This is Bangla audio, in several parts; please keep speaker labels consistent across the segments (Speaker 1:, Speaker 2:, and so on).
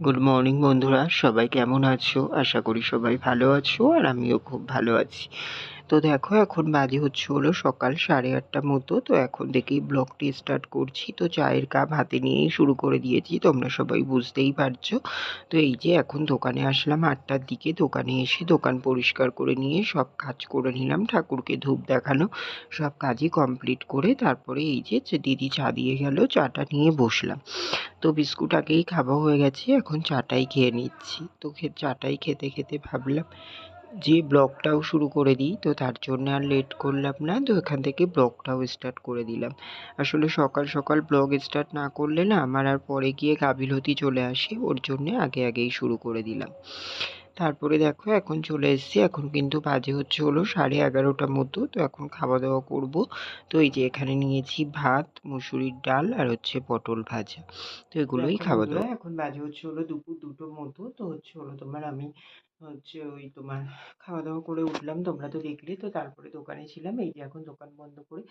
Speaker 1: গুড মর্নিং বন্ধুরা। সবাই কেমন আছো? আশা করি সবাই ভালো আছো আর আমিও খুব ভালো আছি। তো দেখো, এখন বাজে হচ্ছে হলো সকাল সাড়ে আটটা মতো। তো এখন থেকেই ব্লগটি স্টার্ট করছি। তো চায়ের কাপ হাতে নিয়েই শুরু করে দিয়েছি। তোমরা সবাই বুঝতেই পারছ। তো এই যে এখন দোকানে আসলাম আটটার দিকে। দোকানে এসে দোকান পরিষ্কার করে নিয়ে সব কাজ করে নিলাম। ঠাকুরকে ধূপ দেখানো সব কাজই কমপ্লিট করে তারপরে এই যে যে দিদি চা দিয়ে গেল, চাটা নিয়ে বসলাম। তো বিস্কুট আগেই খাওয়া হয়ে গেছে, এখন চাটাই খেয়ে নিচ্ছি। তো চাটাই খেতে খেতে ভাবলাম যে ব্লগটাও শুরু করে দিই, তো তার জন্য আর লেট করলাম না, তো এখান থেকে ব্লগটাও স্টার্ট করে দিলাম। আসলে সকাল সকাল ব্লগ স্টার্ট না করলে না আমার আর পরে গিয়ে গাফিলতি চলে আসে, ওর জন্যে আগে আগেই শুরু করে দিলাম। তারপরে দেখো এখন চলে এসেছি। এখন কিন্তু বাজে হচ্ছে হলো সাড়ে এগারোটার মতো। তো এখন খাওয়া দাওয়া করব। তো এই যে এখানে নিয়েছি ভাত মুসুরির ডাল আর হচ্ছে পটল ভাজা। তো এগুলোই খাওয়া দাওয়া এখন বাজে হচ্ছে হলো দুপুর দুটোর মতো। তো হচ্ছে হলো তোমার আমি হচ্ছে ওই তোমার খাওয়া দাওয়া করে উঠলাম। তোমরা তো দেখলে। তো তারপরে দোকানে ছিলাম। এই যে এখন দোকান বন্ধ করে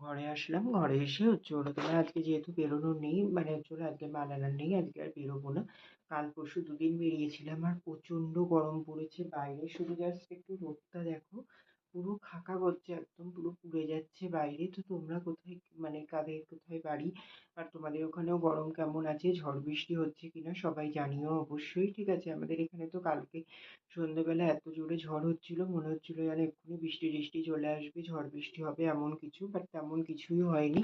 Speaker 1: ঘরে আসলাম। ঘরে এসে হচ্ছে হলো তোমার আজকে যেহেতু বেরোনো নেই মানে হচ্ছে হলো আজকে মাল আনার নেই আজকে আর বেরোবো না। কাল পরশু দুদিন বেরিয়েছিলাম আর প্রচণ্ড গরম পড়েছে বাইরে। শুধু জাস্ট একটু রোদটা দেখো, পুরো খাকা করছে একদম, পুরো পুড়ে যাচ্ছে বাইরে। তো তোমরা কোথায় মানে কাদের কোথায় বাড়ি? আর তোমাদের ওখানেও গরম কেমন আছে? ঝড় বৃষ্টি হচ্ছে কিনা সবাই জানিও অবশ্যই, ঠিক আছে? আমাদের এখানে তো কালকে সন্ধ্যেবেলা এত জোরে ঝড় হচ্ছিল, মনে হচ্ছিল যেন এক্ষুনি বৃষ্টি টিষ্টি চলে আসবে, ঝড় বৃষ্টি হবে এমন কিছু বাট তেমন কিছুই হয়নি।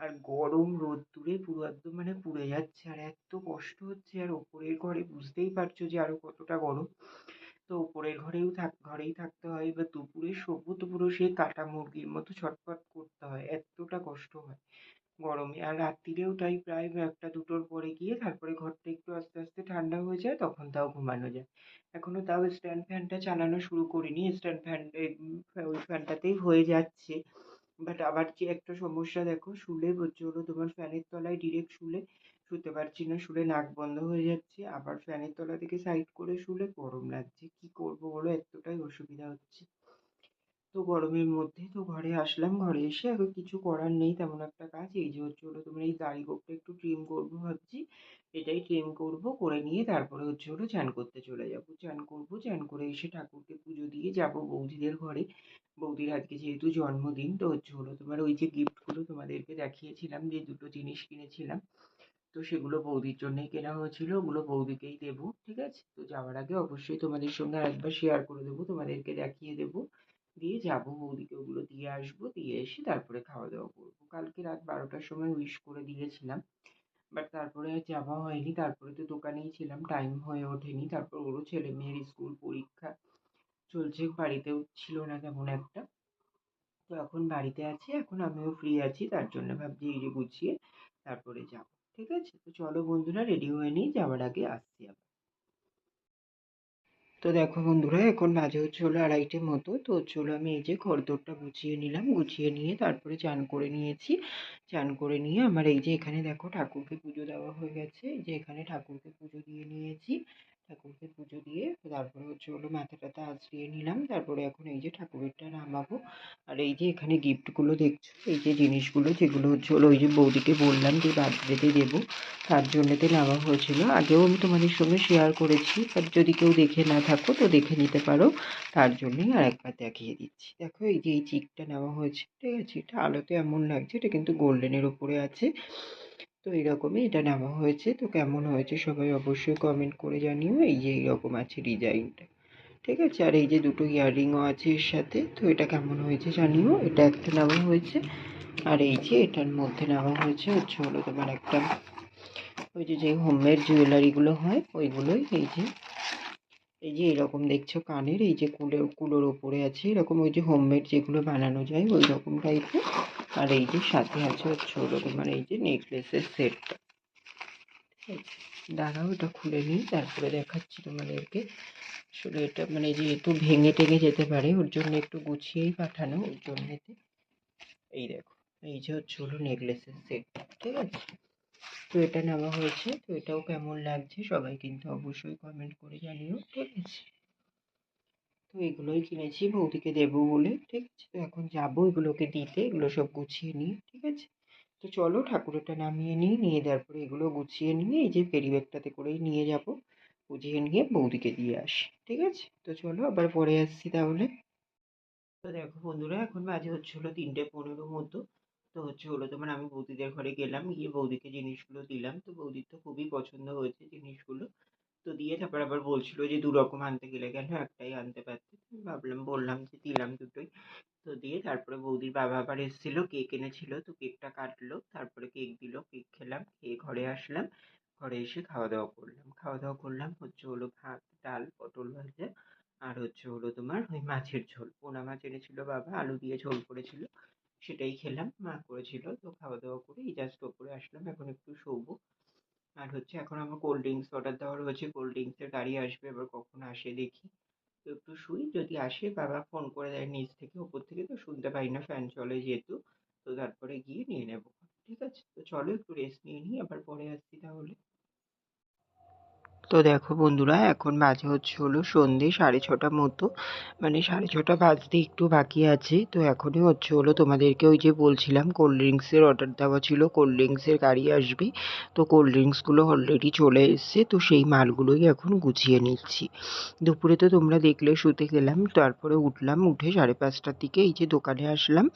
Speaker 1: আর গরম রোদ্দুরে পুরো একদম মানে পুড়ে যাচ্ছে আর এত কষ্ট হচ্ছে আর ওপরের ঘরে বুঝতেই পারছ যে আরও কতটা গরম। তো উপরের ঘরেও থাক, ঘরেই থাকতে হয় এবার দুপুরে শোবো তো পুরো সেই কাটা মুরগির মতো ছটফট করতে হয়, এতটা কষ্ট হয় গরমে। আর রাত্রিরেও তাই প্রায় একটা দুটোর পরে গিয়ে তারপরে ঘরটা একটু আস্তে আস্তে ঠান্ডা হয়ে যায়, তখন তাও ঘুমানো যায়। এখনও তাও স্ট্যান্ড ফ্যানটা চালানো শুরু করিনি স্ট্যান্ড ফ্যান ওই ফ্যানটাতেই হয়ে যাচ্ছে। বাট আবার কি একটা সমস্যা দেখো? শুলে হচ্ছে তোমার ফ্যানের তলায় ডিরেক্ট শুলে শুতে পারছি না, শুলে নাক বন্ধ হয়ে যাচ্ছে। আবার ফ্যানের তলা থেকে সাইড করে শুলে গরম লাগছে। কি করব বলো? এতটাই অসুবিধা হচ্ছে। তো গরমের মধ্যে তো ঘরে আসলাম। ঘরে এসে এখন কিছু করার নেই, তেমন একটা কাজ। এই যে হচ্ছে হলো তোমার এই দাড়ি গোঁফটা একটু ট্রিম করব ভাবছি। এটাই ট্রিম করব, করে নিয়ে তারপরে হচ্ছে হলো চান করতে চলে যাব। চান করব, চান করে এসে ঠাকুরকে পুজো দিয়ে যাব বৌদিদের ঘরে। বৌদির আজকে যেহেতু জন্মদিন, তো হচ্ছে হলো তোমার ওই যে গিফটগুলো তোমাদেরকে দেখিয়েছিলাম, যে দুটো জিনিস কিনেছিলাম, তো সেগুলো বৌদির জন্যই কেনা হয়েছিল। ওগুলো বৌদিকেই দেবো, ঠিক আছে? তো যাওয়ার আগে অবশ্যই তোমাদের সঙ্গে আরেকবার শেয়ার করে দেবো, তোমাদেরকে দেখিয়ে দেবো। দিয়ে যাব বৌদিকে ওগুলো দিয়ে আসব, দিয়ে এসে তারপরে খাওয়া দাওয়া করব। কালকে রাত বারোটার সময় উইশ করে দিয়েছিলাম বাট তারপরে আর যাওয়া হয়নি। তারপরে তো দোকানেই ছিলাম টাইম হয়ে ওঠেনি। তারপর ওরও ছেলে মেয়ের স্কুল পরীক্ষা চলছে বাড়িতেও ছিল না তেমন একটা। তো এখন বাড়িতে আছি, এখন আমিও ফ্রি আছি, তার জন্য ভাবছি এই যে গুছিয়ে তারপরে যাব। ঠিক আছে? তো চলো বন্ধুরা রেডি হয়ে নিই যাওয়ার আগে আসছি আবার। তো দেখো বন্ধুরা, এখন বাজে হচ্ছে হলো আড়াইটের মতো। তো চলো আমি এই যে ঘরদোরটা গুছিয়ে নিলাম। গুছিয়ে নিয়ে তারপরে চান করে নিয়েছি। চান করে নিয়ে আমার এই যে এখানে দেখো ঠাকুরকে পুজো দেওয়া হয়ে গেছে। এই যে এখানে ঠাকুরকে পুজো দিয়ে নিয়েছি। ঠাকুরকে পুজো দিয়ে, তারপরে হচ্ছে হলো মাথা টাথা আঁচড়িয়ে নিলাম, তারপরে এখন এই যে ঠাকুরেরটা নামাবো। আর এই যে এখানে গিফটগুলো দেখছ, এই যে জিনিসগুলো যেগুলো হচ্ছে হলো ওই যে বৌদিকে বললাম যে বার্থডেতে দেবো, তার জন্যতে নেওয়া হয়েছিল। আগেও আমি তোমাদের সঙ্গে শেয়ার করেছি বাট যদি কেউ দেখে না থাকো তো দেখে নিতে পারো। তার জন্যই আর একবার দেখিয়ে দিচ্ছি। দেখো এই যে এই চিকটা নেওয়া হয়েছে, ঠিক আছে? এটা আলোতে এমন লাগছে, এটা কিন্তু গোল্ডেনের ওপরে আছে। তো এইরকমই এটা নেওয়া হয়েছে। তো কেমন হয়েছে সবাই অবশ্যই কমেন্ট করে জানিও। এই যে এইরকম আছে ডিজাইনটা। ঠিক আছে? আর এই যে দুটো ইয়াররিংও আছে এর সাথে। তো এটা কেমন হয়েছে জানিও। এটা একটা নেওয়া হয়েছে। আর এই যে এটার মধ্যে নেওয়া হয়েছে হচ্ছে হলো তোমার একটা ওই যে যে হোমমেড জুয়েলারিগুলো হয়, ওইগুলোই এই যে। এই যে এরকম দেখছ কানের, এই যে কুলের, কুলোর ওপরে আছে এরকম ওই যে হোমমেড যেগুলো বানানো যায় ওই রকম টাইপের আর এই যে সাথে আছে হচ্ছে তোমার এই যে নেকলেসের সেটটা ঠিক আছে দাঁড়াও, এটা খুলে নিই, তারপরে দেখাচ্ছি তোমাদেরকে। আসলে এটা মানে যেহেতু ভেঙে টেঙে যেতে পারে, ওর জন্য একটু গুছিয়েই পাঠানো, ওর জন্যেতে। এই দেখো, এই যে হচ্ছে হলো নেকলেসের সেট ঠিক আছে? তো এটা নেওয়া হয়েছে, তো এটাও কেমন লাগছে সবাই কিন্তু অবশ্যই কমেন্ট করে জানিও, ঠিক আছে? তো এগুলোই কিনেছি, বৌদিকে দেবো বলে, ঠিক আছে? তো এখন যাব এগুলোকে দিতে, এগুলো সব গুছিয়ে নিয়ে, ঠিক আছে? তো চলো ঠাকুরেরটা নামিয়ে নিই, নিয়ে তারপরে এগুলো গুছিয়ে নিয়ে এই যে ক্যারি ব্যাগটাতে করেই নিয়ে যাব গুছিয়ে নিয়ে বৌদিকে দিয়ে আসি, ঠিক আছে? তো চলো আবার পরে আসছি তাহলে। তো দেখো বন্ধুরা, এখন বাজে হচ্ছে হলো তিনটে পনেরো মতো, তো হচ্ছে হলো তোমার আমি বৌদিদের ঘরে গেলাম, গিয়ে বৌদিকে জিনিসগুলো দিলাম, তো বৌদির তো খুবই পছন্দ হয়েছে জিনিসগুলো। তো দিয়ে তারপর আবার বলছিল যে, দু রকম আনতে গেলে কেন একটাই আনতে পারতে? ভাবলাম, বললাম যে, দিলাম দুটোই। তো দিয়ে তারপরে বৌদির বাবা আবার এসেছিল, কেক এনেছিল, তো কেকটা কাটলো, তারপরে কেক দিল, কেক খেলাম, খেয়ে ঘরে আসলাম, ঘরে এসে খাওয়া দাওয়া করলাম। খাওয়া দাওয়া করলাম, হচ্ছে হলো ভাত, ডাল, পটল ভাজা, আর হচ্ছে হলো তোমার ওই মাছের ঝোল। পোনা মাছ এনেছিল বাবা, আলু দিয়ে ঝোল করেছিল, সেটাই খেলাম, মা করেছিল, তো খাওয়া দাওয়া করে এই জাস্ট ওপরে আসলাম, এখন একটু শোবো। আর হচ্ছে এখন আমার কোল্ড ড্রিঙ্কস অর্ডার দেওয়ার রয়েছে কোল্ড ড্রিঙ্কসের গাড়ি আসবে, এবার কখন আসে দেখি। তো একটু শুই, যদি আসে বাবা ফোন করে দেয় নিচ থেকে ওপর থেকে, তো শুনতে পাই না ফ্যান চলে যেহেতু। তো তারপরে গিয়ে নিয়ে নেব। ঠিক আছে? তো চলো একটু রেস্ট নিয়ে নিই, আবার পরে আসছি তাহলে। তো দেখো বন্ধুরা, এখন বাজে হচ্ছে হলো সন্ধে সাড়ে ছটা মতো। মানে সাড়ে ছটা বাজতে একটু বাকি আছে। তো এখনই হচ্ছে হলো তোমাদেরকে ওই যে বলছিলাম কোল্ড ড্রিঙ্কসের অর্ডার দেওয়া ছিল। কোল্ড ড্রিঙ্কসের গাড়ি আসবে। তো কোল্ড ড্রিঙ্কসগুলো অলরেডি চলে এসছে। তো সেই মালগুলোই এখন গুছিয়ে নিচ্ছি। দুপুরে তো তোমরা দেখলে, শুতে গেলাম। তারপরে উঠলাম, উঠে সাড়ে পাঁচটার দিকে এই যে দোকানে আসলাম।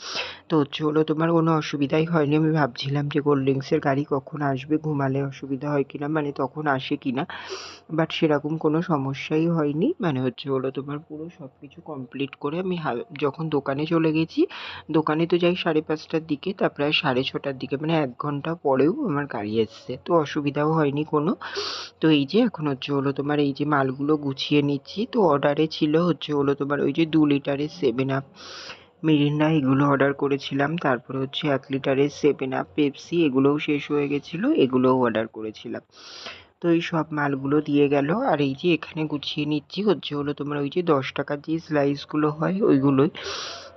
Speaker 1: তো হচ্ছে হলো তোমার কোনো অসুবিধাই হয়নি। আমি ভাবছিলাম যে কোল্ড ড্রিঙ্কসের গাড়ি কখন আসবে, ঘুমালে অসুবিধা হয় কিনা মানে তখন আসে কিনা। বাট সেরকম কোনো সমস্যাই হয়নি। মানে হচ্ছে হলো তোমার পুরো সব কিছু কমপ্লিট করে আমি যখন দোকানে চলে গেছি, দোকানে তো যাই সাড়ে পাঁচটার দিকে তা প্রায় সাড়ে ছটার দিকে মানে এক ঘণ্টা পরেও আমার গাড়ি এসছে। তো অসুবিধাও হয়নি কোনো। তো এই যে এখন হচ্ছে হলো তোমার এই যে মালগুলো গুছিয়ে নিচ্ছি, তো অর্ডারে ছিল হচ্ছে হলো তোমার ওই যে দু লিটারের সেভেন আপ মিরিন্ডা, এগুলো অর্ডার করেছিলাম। তারপরে হচ্ছে এক লিটারের সেভেন আপ পেপসি এগুলোও শেষ হয়ে গেছিল, এগুলোও অর্ডার করেছিলাম। তো এই সব মালগুলো দিয়ে গেল। আর এই যে এখানে গুছিয়ে নিচ্ছি, হচ্ছে হলো তোমার ওই যে দশ টাকার যে স্লাইসগুলো হয়, ওইগুলোই।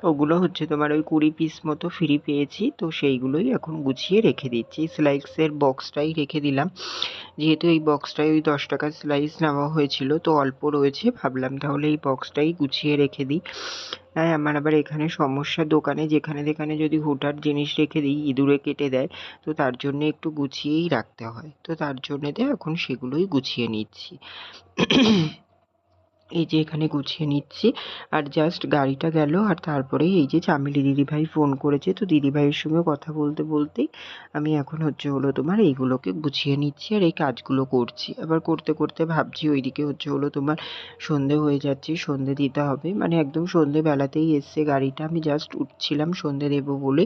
Speaker 1: ওগুলো হচ্ছে তোমার ওই কুড়ি পিস মতো ফ্রি পেয়েছি। তো সেইগুলোই এখন গুছিয়ে রেখে দিচ্ছি। স্লাইসের বক্সটাই রেখে দিলাম। যেহেতু এই বক্সটায় ওই দশ টাকার স্লাইস নেওয়া হয়েছিল, তো অল্প রয়েছে। ভাবলাম তাহলে এই বক্সটাই গুছিয়ে রেখে দিই। হ্যাঁ আমার আবার এখানে সমস্যা দোকানে, যেখানে যেখানে যদি হুটার জিনিস রেখে দিই, ইঁদুরে কেটে দেয়, তো তার জন্যে একটু গুছিয়েই রাখতে হয়। তো তার জন্যেতে এখন সেগুলোই গুছিয়ে নিচ্ছি। এই যে এখানে গুছিয়ে নিচ্ছি। আর জাস্ট গাড়িটা গেল আর তারপরে এই যে চামেলি দিদিভাই ফোন করেছে। তো দিদিভাইয়ের সঙ্গে কথা বলতে বলতেই আমি এখন হচ্ছে হলো তোমার এইগুলোকে গুছিয়ে নিচ্ছি আর এই কাজগুলো করছি। আবার করতে করতে ভাবছি ওইদিকে হচ্ছে হলো তোমার সন্ধে হয়ে যাচ্ছে, সন্ধে দিতে হবে। মানে একদম সন্ধেবেলাতেই এসছে গাড়িটা। আমি জাস্ট উঠছিলাম, সন্ধে দেবো বলে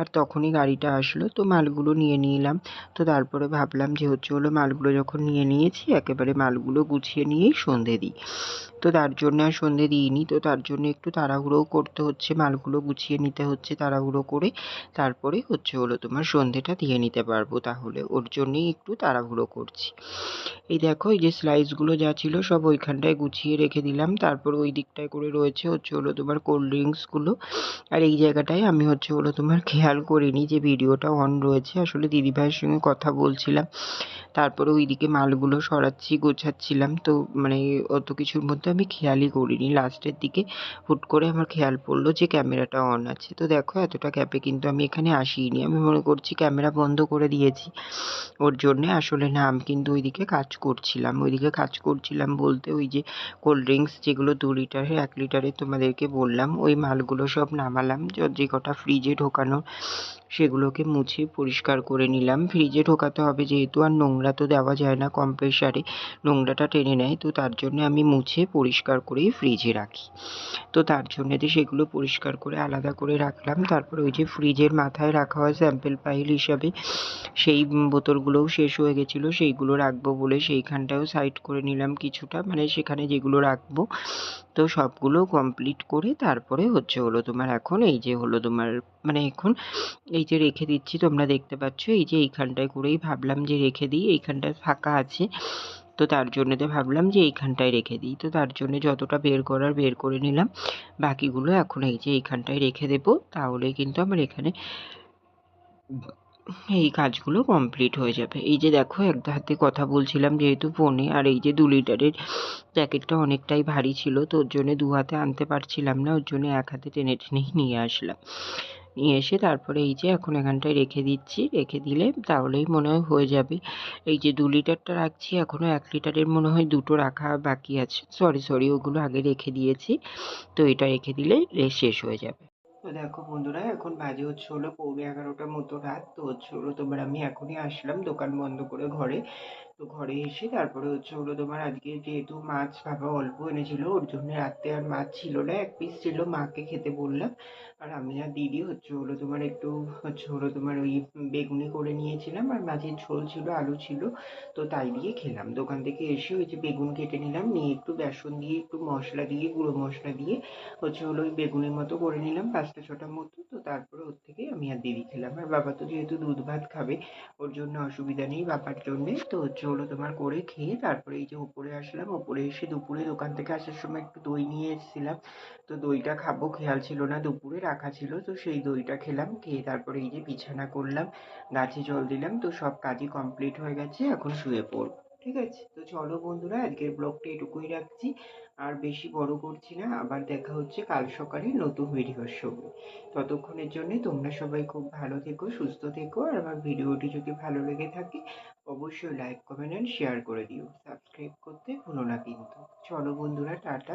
Speaker 1: আর তখনই গাড়িটা আসলো। তো মালগুলো নিয়ে নিলাম। তো তারপরে ভাবলাম যে হচ্ছে হলো মালগুলো যখন নিয়ে নিয়েছি, একেবারে মালগুলো গুছিয়ে নিয়েই সন্ধে দিই। তো তার জন্য আর সন্ধে দিইনি। তো তার জন্য একটু তাড়াহুড়োও করতে হচ্ছে, মালগুলো গুছিয়ে নিতে হচ্ছে তাড়াহুড়ো করে। তারপরে হচ্ছে হলো তোমার সন্ধেটা দিয়ে নিতে পারব তাহলে। ওর জন্যেই একটু তাড়াহুড়ো করছি। এই দেখো, এই যে স্লাইসগুলো যা ছিল সব ওইখানটায় গুছিয়ে রেখে দিলাম। তারপর ওই দিকটায় করে রয়েছে হচ্ছে হলো তোমার কোল্ড ড্রিঙ্কসগুলো আর এই জায়গাটায় আমি হচ্ছে হলো তোমার খেয়াল করিনি যে ভিডিওটা অন রয়েছে। আসলে দিদিভাইয়ের সঙ্গে কথা বলছিলাম। তারপরে ওইদিকে মালগুলো সরাচ্ছি, গোছাচ্ছিলাম। তো মানে অত কিছুর মধ্যে আমি খেয়ালই করিনি। লাস্টের দিকে হুট করে আমার খেয়াল পড়ল যে ক্যামেরাটা অন আছে। তো দেখো, এতটা গ্যাপে কিন্তু আমি এখানে আসিনি। আমি মনে করছি ক্যামেরা বন্ধ করে দিয়েছি। ওর জন্যে আসলে না, আমি কিন্তু ওইদিকে কাজ করছিলাম। ওইদিকে কাজ করছিলাম বলতে ওই যে কোল্ড ড্রিঙ্কস যেগুলো দু লিটারের এক লিটারের তোমাদেরকে বললাম, ওই মালগুলো সব নামালাম। যে কটা ফ্রিজে ঢোকানো, সেগুলোকে মুছে পরিষ্কার করে নিলাম। ফ্রিজে ঢোকাতে হবে যেহেতু আর নোংরা তো দেওয়া যায় না কম্প্রেসারে নোংরাটা টেনে নেয়, তো তার জন্য আমি মুছে পরিষ্কার করেই ফ্রিজে রাখি। তো তার জন্যে সেগুলো পরিষ্কার করে আলাদা করে রাখলাম। তারপর ওই যে ফ্রিজের মাথায় রাখা হয় স্যাম্পেল পাইল হিসাবে, সেই বোতলগুলোও শেষ হয়ে গেছিল। সেইগুলো রাখব বলে সেইখানটাও সাইড করে নিলাম কিছুটা। মানে সেখানে যেগুলো রাখব, তো সবগুলো কমপ্লিট করে তারপরে হচ্ছে হলো তোমার এখন এই যে হলো তোমার মানে এখন এই যে রেখে দিচ্ছি, তোমরা দেখতে পাচ্ছ এই যে এইখানটায় করেই ভাবলাম যে রেখে দিই। এইখানটায় ফাঁকা আছে। তো তার জন্যতে ভাবলাম যে এইখানটায় রেখে দিই। তো তার জন্য যতটা বের করার বের করে নিলাম। বাকিগুলো এখন এই যে এইখানটায় রেখে দেবো। তাহলে কিন্তু আমার এখানে এই কাজগুলো কমপ্লিট হয়ে যাবে। এই যে দেখো, এক হাতে কথা বলছিলাম যেহেতু ফোনে, আর এই যে দু লিটারের প্যাকেটটা অনেকটাই ভারী ছিল, তো ওর জন্য দু হাতে আনতে পারছিলাম না। ওর জন্য এক হাতে টেনে টেনেই নিয়ে আসলাম। নিয়ে এসে তারপরে এই যে এখন এখানটায় রেখে দিচ্ছি। রেখে দিলে তাহলেই মনে হয় হয়ে যাবে। এই যে দু লিটারটা রাখছি, এখনও এক লিটারের মনে হয় দুটো রাখা বাকি আছে। সরি সরি ওগুলো আগে রেখে দিয়েছি। তো এটা রেখে দিলে শেষ হয়ে যাবে। তো দেখো বন্ধুরা, এখন বাজে হচ্ছে হলো পৌনে এগারোটার মতো রাত। তো হচ্ছে হলো তোমার আমি এখনই আসলাম দোকান বন্ধ করে ঘরে। তো ঘরে এসে তারপরে হচ্ছে হলো তোমার আজকে যেহেতু মাছ বাবা অল্প এনেছিল, ওর জন্য রাত্রে আর মাছ ছিল না, এক পিস ছিল মাকে খেতে বললাম। আর আমি আর দিদি হচ্ছে হলো তোমার একটু হচ্ছে হলো তোমার ওই বেগুনি করে নিয়েছিলাম, আর মাছের ঝোল ছিল, আলু ছিল, তো তাই দিয়ে খেলাম। দোকান থেকে এসে ওই যে বেগুন কেটে নিলাম, নিয়ে একটু বেসন দিয়ে, একটু মশলা দিয়ে, গুঁড়ো মশলা দিয়ে হচ্ছে হলো ওই বেগুনের মতো করে নিলাম, পাঁচটা ছটা মতো, তো তারপরে ওর থেকে আমি আর দিদি খেলাম। আর বাবা তো যেহেতু দুধ ভাত খাবে, ওর জন্য অসুবিধা নেই বাবার জন্যে, তো হচ্ছে হলো তোমার করে খেয়ে তারপরে এই যে উপরে আসলাম। উপরে এসে দুপুরে দোকান থেকে আসার সময় একটু দই নিয়ে এসেছিলাম। তো দইটা খাব, খেয়াল ছিল না দুপুরে, রাখা ছিল। তো সেই দইটা খেলাম, খেয়ে তারপরে এই যে বিছানা করলাম, গাছে জল দিলাম। তো সব কাজই কমপ্লিট হয়ে গেছে, এখন শুয়ে পড়ব। ঠিক আছে? তো চলো বন্ধুরা, আজকের ব্লগটা এটুকুই রাখছি। আর বেশি বড় করছি না, আবার দেখা হচ্ছে কাল সকালে নতুন ভিডিওর সঙ্গে। ততক্ষণের জন্য তোমরা সবাই খুব ভালো থেকো, সুস্থ থেকো। আর আমার ভিডিওটি যদি ভালো লেগে থাকে, অবশ্যই লাইক কমেন্ট অ্যান্ড শেয়ার করে দিও। সাবস্ক্রাইব করতে ভুলো না কিন্তু। চলো বন্ধুরা, টাটা